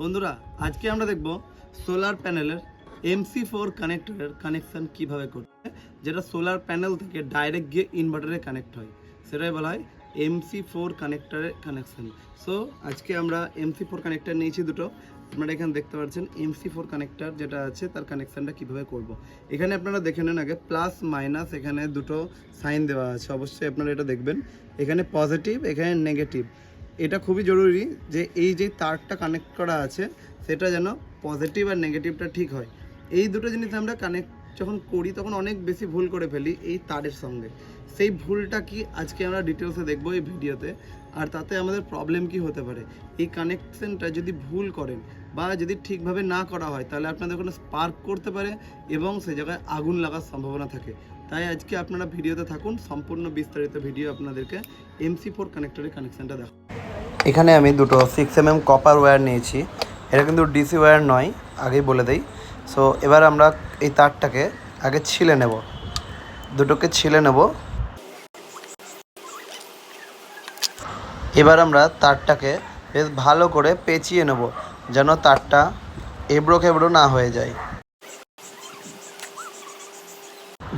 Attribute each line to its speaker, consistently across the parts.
Speaker 1: বন্ধুরা, আজকে আমরা দেখব সোলার প্যানেলের এমসি ফোর কানেক্টরের কানেকশন কীভাবে করতে যেটা সোলার প্যানেল থেকে ডাইরেক্ট গিয়ে ইনভার্টারে কানেক্ট হয়। সেটাই বলা হয় এমসি ফোর কানেক্টরের কানেকশন সো আজকে আমরা এমসি ফোর কানেক্টর নিয়েছি দুটো। আপনারা এখানে দেখতে পাচ্ছেন এমসি ফোর কানেক্টর যেটা আছে, তার কানেকশনটা কীভাবে করব। এখানে আপনারা দেখে নেন আগে প্লাস মাইনাস এখানে দুটো সাইন দেওয়া আছে। অবশ্যই আপনারা এটা দেখবেন। এখানে পজিটিভ এখানে নেগেটিভ এটা খুবই জরুরি যে এই যে তারটা কানেক্ট করা আছে, সেটা যেন পজিটিভ আর নেগেটিভটা ঠিক হয়। এই দুটো জিনিস আমরা কানেক্ট যখন করি, তখন অনেক বেশি ভুল করে ফেলি এই তারের সঙ্গে। সেই ভুলটা কি আজকে আমরা ডিটেলসে দেখব এই ভিডিওতে? আর তাতে আমাদের প্রবলেম কি হতে পারে? এই কানেকশনটা যদি ভুল করেন বা যদি ঠিকভাবে না করা হয়, তাহলে আপনাদের কোনো স্পার্ক করতে পারে এবং সেই জায়গায় আগুন লাগার সম্ভাবনা থাকে। তাই আজকে আপনারা ভিডিওতে থাকুন, সম্পূর্ণ বিস্তারিত ভিডিও আপনাদেরকে এমসি ফোর কানেক্টরের কানেকশনটা দেখো এখানে আমি দুটো six M M copper wire নিয়েছি। এটা কিন্তু ডিসি ওয়্যার নয়, আগেই বলে দেই। সো এবার আমরা এই তারটাকে আগে ছিলে নেব। দুটোকে ছিলে নেব। এবার আমরা তারটাকে বেশ ভালো করে পেঁচিয়ে নেব, যেন তারটা এবড়ো খেবড়ো না হয়ে যায়।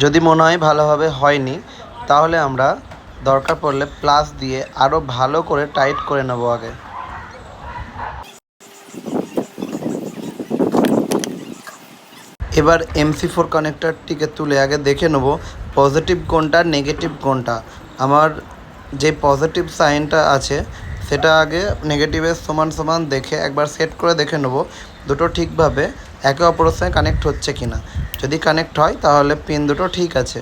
Speaker 1: যদি মনে হয় ভালোভাবে হয়নি, তাহলে আমরা দরকার পড়লে প্লাস দিয়ে আরও ভালো করে টাইট করে নেব আগে। এবার এমসি ফোর কানেক্টরটিকে তুলে আগে দেখে নেব পজিটিভ কোনটা নেগেটিভ কোনটা। আমার যে পজিটিভ সাইনটা আছে, সেটা আগে নেগেটিভের সমান সমান দেখে একবার সেট করে দেখে নেব দুটো ঠিকভাবে একে অপরের সঙ্গে কানেক্ট হচ্ছে কিনা। যদি কানেক্ট হয়, তাহলে পিন দুটো ঠিক আছে।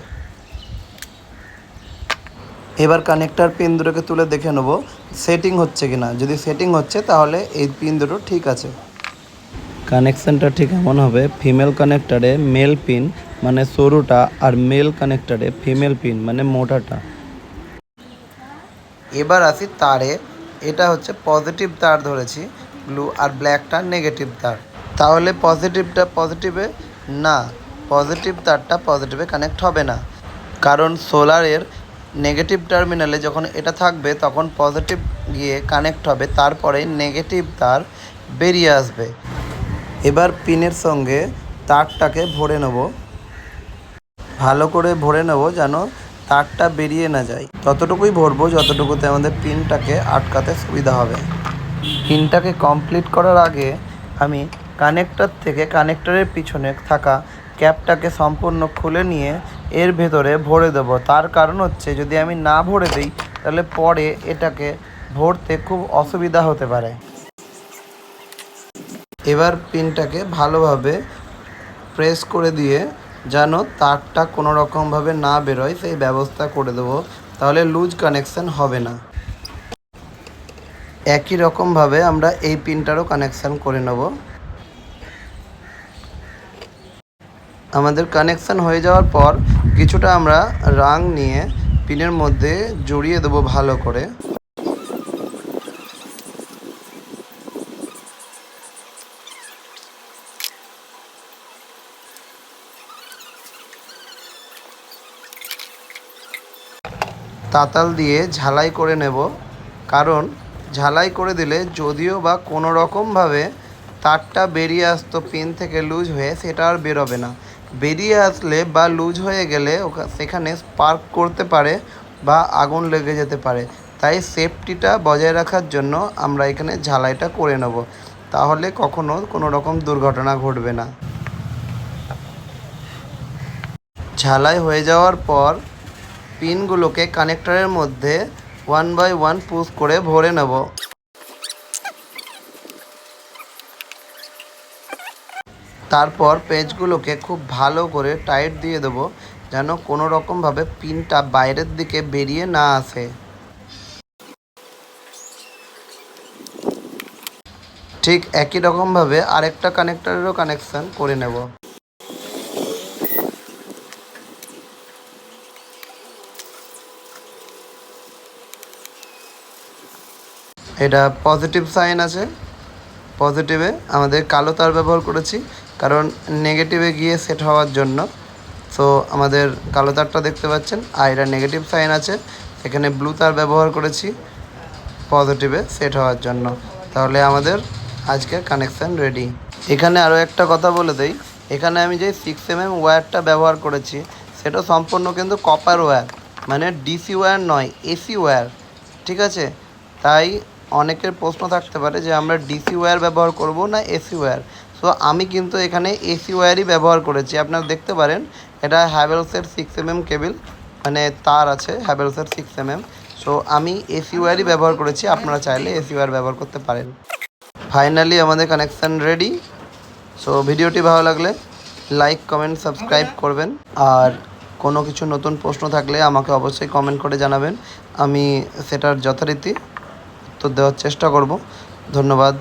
Speaker 1: এবার কানেক্টার পিন দুটোকে তুলে দেখে নেব সেটিং হচ্ছে কি না যদি সেটিং হচ্ছে তাহলে এই পিন দুটো ঠিক আছে। কানেকশানটা ঠিক এমন হবে ফিমেল কানেক্টারে মেল পিন মানে সরুটা আর মেল কানেক্টারে ফিমেল পিন মানে মোটাটা। এবার আসি তারে এটা হচ্ছে পজিটিভ তার ধরেছি ব্লু আর ব্ল্যাকটা নেগেটিভ তার। তাহলে পজিটিভটা পজিটিভে না পজিটিভ তারটা পজিটিভে কানেক্ট হবে না। কারণ সোলারের নেগেটিভ টার্মিনালে যখন এটা থাকবে, তখন পজিটিভ গিয়ে কানেক্ট হবে, তারপরে নেগেটিভ তার বেরিয়ে আসবে। এবার পিনের সঙ্গে তারটাকে ভরে নেব। ভালো করে ভরে নেব যেন তারটা বেরিয়ে না যায়। ততটুকুই ভরবো, যতটুকুতে আমাদের পিনটাকে আটকাতে সুবিধা হবে। পিনটাকে কমপ্লিট করার আগে আমি কানেক্টর থেকে কানেক্টরের পিছনে থাকা ক্যাপটাকে সম্পূর্ণ খুলে নিয়ে এর ভেতরে ভরে দেব। তার কারণ হচ্ছে, যদি আমি না ভরে দিই, তাহলে পরে এটাকে ভরতে খুব অসুবিধা হতে পারে। এবার পিনটাকে ভালোভাবে প্রেস করে দিয়ে যেন তারটা কোনো রকমভাবে না বেরোয়, সেই ব্যবস্থা করে দেবো। তাহলে লুজ কানেকশান হবে না। একই রকমভাবে আমরা এই পিনটারও কানেকশান করে নেব। আমাদের কানেকশান হয়ে যাওয়ার পর কিছুটা আমরা রাং নিয়ে পিনের মধ্যে জড়িয়ে দেবো ভালো করে। তাতাল দিয়ে ঝালাই করে নেব, কারণ ঝালাই করে দিলে যদিও বা কোনো রকমভাবে তারটা বেরিয়ে আসতো পিন থেকে লুজ হয়ে, সেটা আর বেরোবে না। বেরিয়ে আসলে বা লুজ হয়ে গেলে সেখানে স্পার্ক করতে পারে বা আগুন লেগে যেতে পারে। তাই সেফটিটা বজায় রাখার জন্য আমরা এখানে ঝালাইটা করে নেব। তাহলে কখনো কোনো রকম দুর্ঘটনা ঘটবে না। ঝালাই হয়ে যাওয়ার পর পিনগুলোকে কানেক্টরের মধ্যে ওয়ান বাই ওয়ান পুশ করে ভরে নেব। তারপর পেজগুলোকে খুব ভালো করে টাইট দিয়ে দেবো, যেন কোনো রকমভাবে পিনটা বাইরের দিকে বেরিয়ে না আসে। ঠিক একই রকমভাবে আরেকটা কানেক্টরেরও কানেকশান করে নেব। এটা পজিটিভ সাইন আছে। পজিটিভে আমাদের কালো তার ব্যবহার করেছি। কারণ নেগেটিভে গিয়ে সেট হওয়ার জন্য। সো আমাদের কালো তারটা দেখতে পাচ্ছেন এটা নেগেটিভ সাইন আছে। এখানে ব্লু তার ব্যবহার করেছি পজিটিভে সেট হওয়ার জন্য। তাহলে আমাদের আজকে কানেকশান রেডি এখানে আরও একটা কথা বলে দেই। এখানে আমি যে সিক্স এম এম ওয়্যারটা ব্যবহার করেছি, সেটা সম্পূর্ণ কিন্তু কপার ওয়্যার মানে ডিসি ওয়্যার নয় এসি ওয়্যার ঠিক আছে? তাই অনেকের প্রশ্ন থাকতে পারে যে আমরা ডিসি ওয়্যার ব্যবহার করব না এসি ওয়্যার সো আমি কিন্তু এখানে এসি ওয়্যারই ব্যবহার করেছি। আপনারা দেখতে পারেন, এটা হ্যাভেলসের সিক্স এম এম কেবিল মানে তার আছে হ্যাভেলসের সিক্স এম এম সো আমি এসি ওয়্যারই ব্যবহার করেছি, আপনারা চাইলে এসি ওয়্যার ব্যবহার করতে পারেন। ফাইনালি আমাদের কানেকশান রেডি সো ভিডিওটি ভালো লাগলে লাইক কমেন্ট সাবস্ক্রাইব করবেন। আর কোনো কিছু নতুন প্রশ্ন থাকলে আমাকে অবশ্যই কমেন্ট করে জানাবেন। আমি সেটার যথারীতি উত্তর দেওয়ার চেষ্টা করব। ধন্যবাদ।